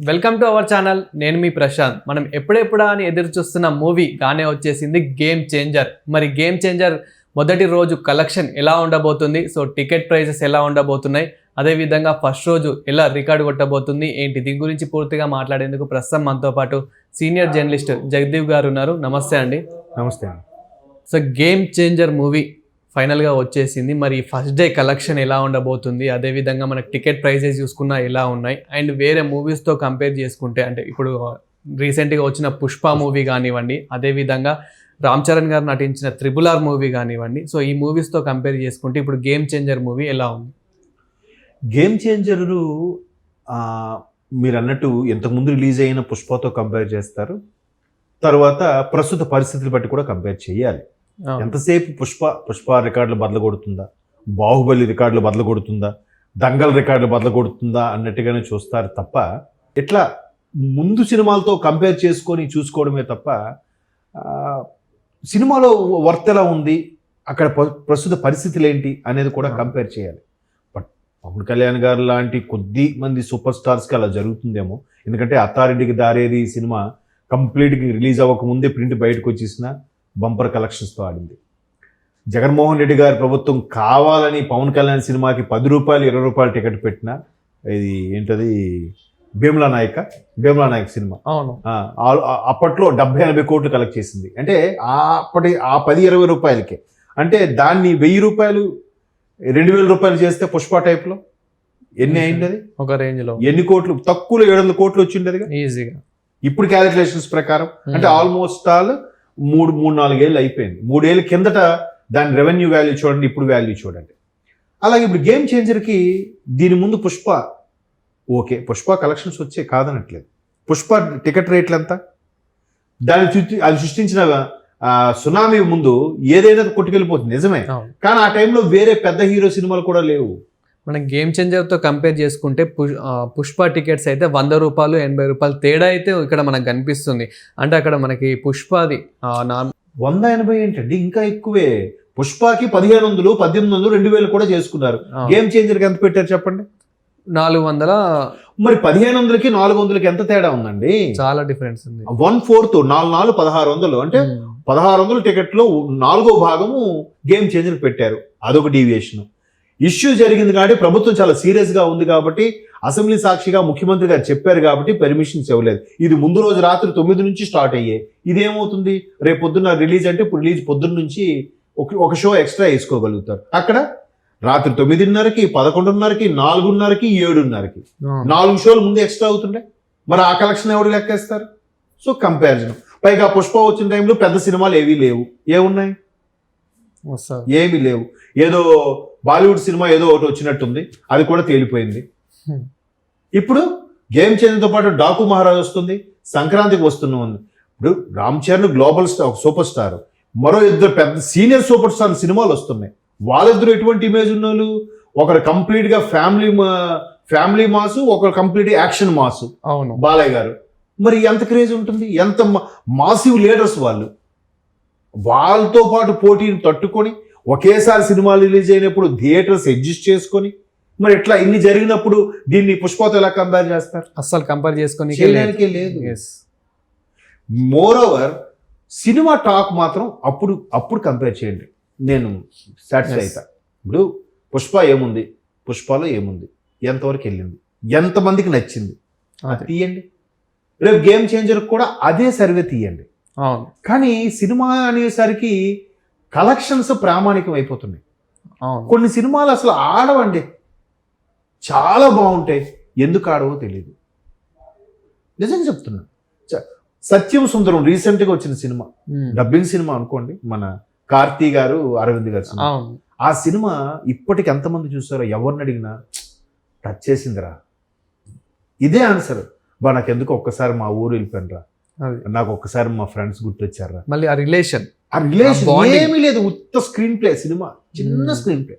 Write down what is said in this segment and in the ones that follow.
Welcome to our channel నేను మీ ప్రశాంత్. మనం ఎప్పుడెప్పుడా అని ఎదురు చూస్తున్న మూవీ గానే వచ్చేసింది గేమ్ చేంజర్ మరి గేమ్ చేంజర్ మొదటి రోజు కలెక్షన్ ఎలా ఉండబోతుంది? సో టికెట్ ప్రైజెస్ ఎలా ఉండబోతున్నాయి? అదేవిధంగా ఫస్ట్ రోజు ఎలా రికార్డు కొట్టబోతుంది? ఏంటి? దీని గురించి పూర్తిగా మాట్లాడేందుకు ప్రస్తుతం మనతో పాటు సీనియర్ జర్నలిస్ట్ జగదీవ్ గారు ఉన్నారు. నమస్తే అండి. నమస్తే సో గేమ్ చేంజర్ మూవీ ఫైనల్గా వచ్చేసింది. మరి ఫస్ట్ డే కలెక్షన్ ఎలా ఉండబోతుంది? అదేవిధంగా మనకు టికెట్ ప్రైజెస్ చూసుకున్నా ఎలా ఉన్నాయి? అండ్ వేరే మూవీస్తో కంపేర్ చేసుకుంటే అంటే ఇప్పుడు రీసెంట్గా వచ్చిన పుష్ప మూవీ కానివ్వండి అదేవిధంగా రామ్ చరణ్ గారు నటించిన త్రిబుల్ ఆర్ మూవీ కానివ్వండి సో ఈ మూవీస్తో కంపేర్ చేసుకుంటే ఇప్పుడు గేమ్ చేంజర్ మూవీ ఎలా ఉంది? గేమ్ చేంజరు మీరు అన్నట్టు ఇంతకుముందు రిలీజ్ అయిన పుష్పతో కంపేర్ చేస్తారు. తర్వాత ప్రస్తుత పరిస్థితులు బట్టి కూడా కంపేర్ చేయాలి. ఎంతసేపు పుష్ప పుష్ప రికార్డులు బదలు కొడుతుందా? బాహుబలి రికార్డులు బదలు కొడుతుందా? దంగల్ రికార్డులు బదలు కొడుతుందా అన్నట్టుగానే చూస్తారు తప్ప ఇట్లా ముందు సినిమాలతో కంపేర్ చేసుకొని చూసుకోవడమే తప్ప సినిమాలో వర్త్ ఎలా ఉంది? అక్కడ ప్రస్తుత పరిస్థితులు ఏంటి అనేది కూడా కంపేర్ చేయాలి. బట్ పవన్ కళ్యాణ్ గారు లాంటి కొద్ది మంది సూపర్ స్టార్స్కి అలా జరుగుతుందేమో. ఎందుకంటే అత్తారెడ్డికి దారేది ఈ సినిమా కంప్లీట్గా రిలీజ్ అవ్వకముందే ప్రింట్ బయటకు వచ్చేసిన బంపర్ కలెక్షన్స్తో ఆడింది. జగన్మోహన్ రెడ్డి గారి ప్రభుత్వం కావాలని పవన్ కళ్యాణ్ సినిమాకి పది రూపాయలు ఇరవై రూపాయలు టికెట్ పెట్టిన ఇది ఏంటది? భీమ్లా నాయక భీమ్లా నాయక్ సినిమా. అవును. అప్పట్లో డెబ్బై ఎనభై కోట్లు కలెక్ట్ చేసింది. అంటే ఆ అప్పటి ఆ పది ఇరవై రూపాయలకే. అంటే దాన్ని వెయ్యి రూపాయలు రెండు వేల రూపాయలు చేస్తే పుష్ప టైప్లో ఎన్ని అయింది అది ఒక రేంజ్లో. ఎన్ని కోట్లు తక్కువలో ఏడు వందల కోట్లు వచ్చిండేదిగా? ఈజీగా. ఇప్పుడు క్యాలిక్యులేషన్స్ ప్రకారం. అంటే ఆల్మోస్ట్ ఆల్ మూడు మూడు నాలుగేళ్ళు అయిపోయింది. మూడేళ్ళ కిందట దాని రెవెన్యూ వాల్యూ చూడండి ఇప్పుడు వాల్యూ చూడండి. అలాగే ఇప్పుడు గేమ్ చేంజర్కి దీని ముందు పుష్ప. ఓకే పుష్ప కలెక్షన్స్ వచ్చే కాదనట్లేదు. పుష్ప టికెట్ రేట్లు ఎంత? దాన్ని సృష్టి అది సృష్టించిన సునామీ ముందు ఏదైనా కొట్టుకెళ్ళిపోతుంది. నిజమే. కానీ ఆ టైంలో వేరే పెద్ద హీరో సినిమాలు కూడా లేవు. మనం గేమ్ చేంజర్తో కంపేర్ చేసుకుంటే పుష్ప టికెట్స్ అయితే వంద రూపాయలు ఎనభై రూపాయలు తేడా అయితే ఇక్కడ మనకు కనిపిస్తుంది. అంటే అక్కడ మనకి పుష్పది నార్మల్ వంద ఎనభై ఏంటండి? ఇంకా ఎక్కువే. పుష్పకి పదిహేను వందలు పద్దెనిమిది వందలు రెండు వేలు కూడా చేసుకున్నారు. గేమ్ చేంజర్కి ఎంత పెట్టారు చెప్పండి? నాలుగు వందల మరి పదిహేను వందలకి నాలుగు వందలకి ఎంత తేడా ఉందండి? చాలా డిఫరెన్స్ ఉంది. వన్ ఫోర్త్ నాలుగు నాలుగు పదహారు వందలు. అంటే. పదహారు వందల టికెట్లో నాలుగో భాగము గేమ్ చేంజర్ పెట్టారు. అదొక డీవియేషన్ ఇష్యూ జరిగింది కాబట్టి ప్రభుత్వం చాలా సీరియస్గా ఉంది కాబట్టి అసెంబ్లీ సాక్షిగా ముఖ్యమంత్రి గారు చెప్పారు కాబట్టి పర్మిషన్స్ ఇవ్వలేదు. ఇది ముందు రోజు రాత్రి తొమ్మిది నుంచి స్టార్ట్ అయ్యే. ఇదేమవుతుంది రేపు పొద్దున్న రిలీజ్ అంటే ఇప్పుడు రిలీజ్ పొద్దున్న నుంచి ఒక ఒక షో ఎక్స్ట్రా వేసుకోగలుగుతారు. అక్కడ రాత్రి తొమ్మిదిన్నరకి పదకొండున్నరకి నాలుగున్నరకి ఏడున్నరకి. నాలుగు షోలు ముందు ఎక్స్ట్రా అవుతుండే. మరి ఆ కలెక్షన్ ఎవరు లెక్కేస్తారు? సో కంపారిజన్ పైగా పుష్ప వచ్చిన టైంలో పెద్ద సినిమాలు ఏవీ లేవు. ఏమున్నాయి. ఏమీ లేవు. ఏదో బాలీవుడ్ సినిమా ఏదో ఒకటి వచ్చినట్టుంది. అది కూడా తేలిపోయింది. ఇప్పుడు గేమ్ చేంజ్తో పాటు డాకు మహారాజ్ వస్తుంది. సంక్రాంతికి వస్తున్న ఉంది. ఇప్పుడు రామ్ చరణ్ గ్లోబల్ స్టార్ ఒక సూపర్ స్టార్. మరో ఇద్దరు పెద్ద సీనియర్ సూపర్ స్టార్ సినిమాలు వస్తున్నాయి. వాళ్ళిద్దరు ఎటువంటి ఇమేజ్ ఉన్న వాళ్ళు ఒకరు కంప్లీట్గా ఫ్యామిలీ ఫ్యామిలీ మాసు ఒకరు కంప్లీట్ యాక్షన్ మాసు. అవును. బాలయ్య గారు. మరి ఎంత క్రేజ్ ఉంటుంది? ఎంత మాసివ్ లీడర్స్ వాళ్ళు. వాళ్ళతో పాటు పోటీని తట్టుకొని ఒకేసారి సినిమా రిలీజ్ అయినప్పుడు థియేటర్స్ అడ్జస్ట్ చేసుకొని మరి ఇట్లా ఇన్ని జరిగినప్పుడు దీన్ని పుష్పతో ఎలా కంపేర్ చేస్తారు? అస్సలు కంపేర్ చేసుకొని చేయడానికే లేదు. మోర్ ఓవర్ సినిమా టాక్ మాత్రం అప్పుడు అప్పుడు కంపేర్ చేయండి. నేను సాటిస్ఫై. అవుతా ఇప్పుడు పుష్ప ఏముంది? పుష్పలో ఏముంది? ఎంతవరకు వెళ్ళింది? ఎంతమందికి నచ్చింది? అది. తీయండి. రేపు గేమ్ చేంజర్ కూడా అదే సర్వే తీయండి. అవును. కానీ సినిమా అనేసరికి కలెక్షన్స్ ప్రామాణికం అయిపోతున్నాయి కొన్ని సినిమాలు అసలు ఆడవండి. చాలా బాగుంటాయి. ఎందుకు ఆడవో తెలియదు నిజంగా చెప్తున్నా. సత్యం సుందరం రీసెంట్గా వచ్చిన సినిమా. డబ్బింగ్ సినిమా అనుకోండి మన కార్తీ గారు అరవింద్ గారు ఆ సినిమా ఇప్పటికి ఎంతమంది చూసారో ఎవరిని అడిగినా టచ్ చేసిందిరా. ఇదే ఆన్సర్. బా నాకు ఎందుకు ఒక్కసారి మా ఊరు వెళ్ళిపోయినరా. నాకు ఒక్కసారి మా ఫ్రెండ్స్ గుర్తొచ్చారా? మళ్ళీ ఆ రిలేషన్. ఆ రిలేషన్. ఏమీ లేదు ఉత్త స్క్రీన్ ప్లే సినిమా. చిన్న. స్క్రీన్ ప్లే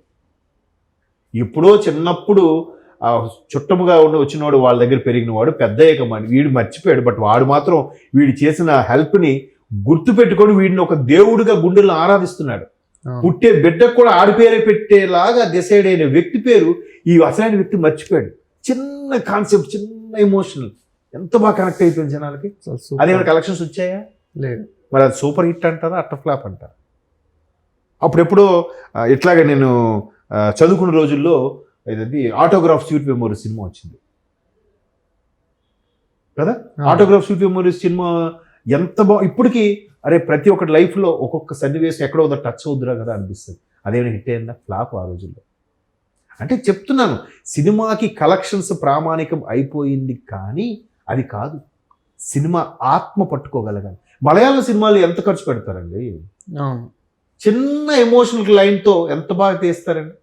ఎప్పుడో చిన్నప్పుడు ఆ చుట్టముగా ఉండి వచ్చినవాడు వాళ్ళ దగ్గర పెరిగినవాడు పెద్ద ఏకమాని వీడు మర్చిపోయాడు బట్ వాడు మాత్రం వీడు చేసిన హెల్ప్ని గుర్తు పెట్టుకొని వీడిని ఒక దేవుడిగా గుండెలను ఆరాధిస్తున్నాడు. పుట్టే బిడ్డకు కూడా ఆడి పేరే పెట్టేలాగా డిసైడ్ అయిన వ్యక్తి పేరు ఈ అసలైన వ్యక్తి మర్చిపోయాడు. చిన్న కాన్సెప్ట్ చిన్న ఎమోషనల్ ఎంత బాగా కనెక్ట్ అయిపోయింది జనాలకి? super. అదేమైనా కలెక్షన్స్ వచ్చాయా? లేదు. మరి అది సూపర్ హిట్ అంటారా అట్ట ఫ్లాప్ అంటారా? అప్పుడెప్పుడో ఇట్లాగే నేను చదువుకున్న రోజుల్లో ఇది ఆటోగ్రాఫ్ స్వీట్ మెమోరీస్ సినిమా వచ్చింది. కదా? ఆటోగ్రాఫ్ స్వీట్ మెమోరీస్ సినిమా ఎంత బా ఇప్పటికీ అరే ప్రతి ఒక్కటి లైఫ్లో ఒక్కొక్క సన్నివేశం ఎక్కడో టచ్ అవుద్దురా కదా అనిపిస్తుంది. అదేమైనా హిట్ అయిందా? ఫ్లాప్ ఆ రోజుల్లో. అంటే చెప్తున్నాను సినిమాకి కలెక్షన్స్ ప్రామాణికం అయిపోయింది కానీ అది కాదు. సినిమా ఆత్మ పట్టుకోగలగాలి. మలయాళం సినిమాలు ఎంత ఖర్చు పెడతారండి? చిన్న ఎమోషనల్ లైన్తో ఎంత బాగా తీస్తారండి?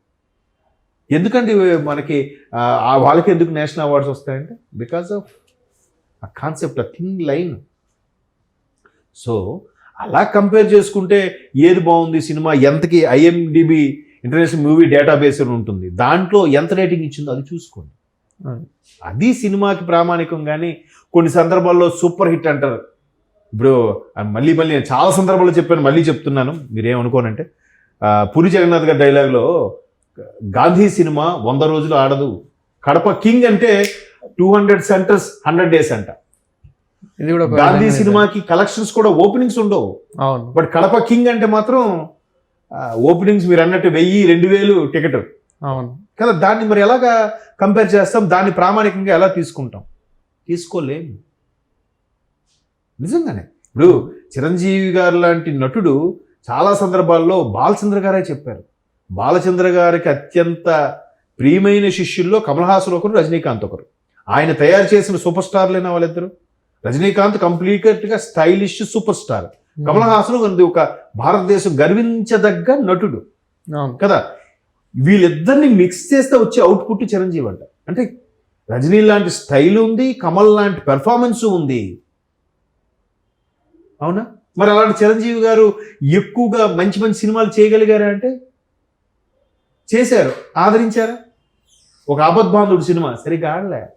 ఎందుకండి మనకి వాళ్ళకి ఎందుకు నేషనల్ అవార్డ్స్ వస్తాయంటే బికాస్ ఆఫ్ ఆ కాన్సెప్ట్ ఆ థింగ్ లైన్ సో అలా కంపేర్ చేసుకుంటే ఏది బాగుంది సినిమా? ఎంతకి ఐఎండిబి ఇంటర్నేషనల్ మూవీ డేటాబేస్ ఉంటుంది. దాంట్లో ఎంత రేటింగ్ ఇచ్చిందో అది చూసుకోండి. అది సినిమాకి ప్రామాణికం కానీ కొన్ని సందర్భాల్లో సూపర్ హిట్ అంటారు. ఇప్పుడు మళ్ళీ మళ్ళీ నేను చాలా సందర్భాల్లో చెప్పాను మళ్ళీ చెప్తున్నాను. మీరేమనుకోనంటే పూరి జగన్నాథ్ గారి డైలాగ్లో గాంధీ సినిమా వంద రోజులు ఆడదు. కడప కింగ్ అంటే two hundred centres hundred days అంట. ఇది కూడా గాంధీ సినిమాకి కలెక్షన్స్ కూడా ఓపెనింగ్స్ ఉండవు. అవును. బట్ కడప కింగ్ అంటే మాత్రం ఓపెనింగ్స్ మీరు అన్నట్టు వెయ్యి రెండు వేలు టికెట్. అవును. కదా దాన్ని మరి ఎలాగా కంపేర్ చేస్తాం? దాన్ని ప్రామాణికంగా ఎలా తీసుకుంటాం? తీసుకోలేము. నిజంగానే. ఇప్పుడు చిరంజీవి గారు లాంటి నటుడు చాలా సందర్భాల్లో బాలచంద్ర గారే చెప్పారు. బాలచంద్ర గారికి అత్యంత ప్రియమైన శిష్యుల్లో కమల్ హాసన్ ఒకరు రజనీకాంత్ ఒకరు. ఆయన తయారు చేసిన సూపర్ స్టార్లైన వాళ్ళిద్దరు. రజనీకాంత్ కంప్లీట్గా stylish super star. Kamal Haasan ఒక భారతదేశం గర్వించదగ్గ నటుడు. అవును. కదా వీళ్ళిద్దరిని మిక్స్ చేస్తే వచ్చే అవుట్పుట్ చిరంజీవి అంట. అంటే రజనీ లాంటి స్టైల్ ఉంది కమల్ లాంటి పెర్ఫార్మెన్స్ ఉంది. అవునా? మరి అలాంటి చిరంజీవి గారు ఎక్కువగా మంచి మంచి సినిమాలు చేయగలిగారా అంటే? చేశారు. ఆదరించారా? ఒక ఆపద్బాంధుడు సినిమా సరిగ్గా ఆడలే.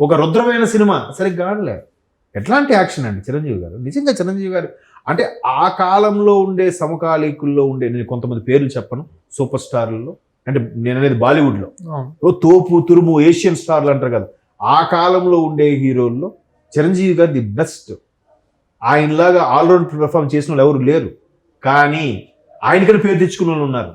ఒక రుద్రమైన సినిమా సరిగ్గా ఆడలే. ఎట్లాంటి యాక్షన్ అండి చిరంజీవి గారు? నిజంగా చిరంజీవి గారు అంటే ఆ కాలంలో ఉండే సమకాలీకుల్లో ఉండే నేను కొంతమంది పేర్లు చెప్పను సూపర్ స్టార్లలో అంటే నేను అనేది బాలీవుడ్లో. తోపు తురుము ఏషియన్ స్టార్లు అంటారు కదా. ఆ కాలంలో ఉండే హీరోల్లో చిరంజీవి గారు ది బెస్ట్. ఆయనలాగా ఆల్రౌండ్ పెర్ఫామ్ చేసిన వాళ్ళు ఎవరు లేరు. కానీ ఆయనకని పేరు తెచ్చుకున్న వాళ్ళు ఉన్నారు.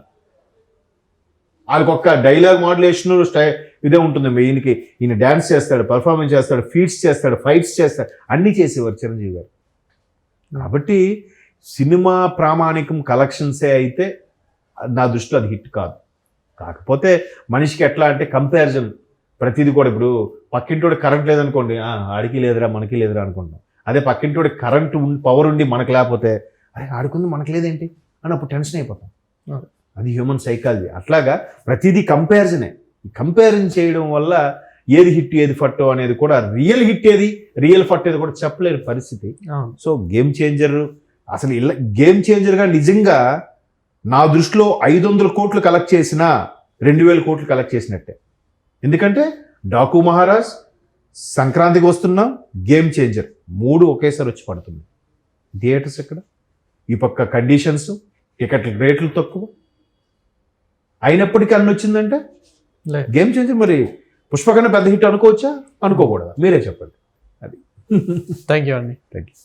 వాళ్ళకి ఒక్క డైలాగ్ మాడ్యులేషన్ స్టై ఇదే ఉంటుంది ఈయనకి ఈయన డ్యాన్స్ చేస్తాడు పర్ఫార్మెన్స్ చేస్తాడు ఫీట్స్ చేస్తాడు ఫైట్స్ చేస్తాడు అన్నీ చేసేవారు చిరంజీవి గారు. కాబట్టి సినిమా ప్రామాణికం కలెక్షన్సే అయితే నా దృష్టిలో అది హిట్ కాదు. కాకపోతే మనిషికి ఎట్లా అంటే కంపారిజన్ ప్రతిదీ కూడా ఇప్పుడు పక్కింటోడి కరెంట్ లేదనుకోండి "ఆ, ఆడికి లేదురా మనకి లేదురా అనుకుంటాం అదే పక్కింటోడి కరెంట్ పవర్ ఉండి మనకు లేకపోతే అరే ఆడుకుంది మనకు లేదేంటి? అని అప్పుడు టెన్షన్ అయిపోతాం. అది హ్యూమన్ సైకాలజీ అట్లాగా ప్రతిదీ కంపారిజనే కంపారిజన్ చేయడం వల్ల ఏది హిట్ ఏది ఫట్టో అనేది కూడా రియల్ హిట్ ఏది రియల్ ఫట్ ఏది కూడా చెప్పలేని పరిస్థితి. సో గేమ్ చేంజర్ అసలు ఇలా గేమ్ చేంజర్గా నిజంగా నా దృష్టిలో ఐదు వందల కోట్లు కలెక్ట్ చేసిన రెండు వేల కోట్లు కలెక్ట్ చేసినట్టే. ఎందుకంటే డాకు మహారాజ్ సంక్రాంతికి వస్తున్నాం గేమ్ చేంజర్ మూడు ఒకేసారి వచ్చి పడుతుంది. థియేటర్స్ ఎక్కడ? ఈ పక్క కండిషన్స్ టికెట్ రేట్లు తక్కువ. అయినప్పటికీ అన్ని వచ్చిందంటే గేమ్ చేంజర్ మరి పుష్పకన్నా పెద్ద హిట్ అనుకోవచ్చా? అనుకోకూడదా? మీరే చెప్పండి. థ్యాంక్ యూ అండి థ్యాంక్ యూ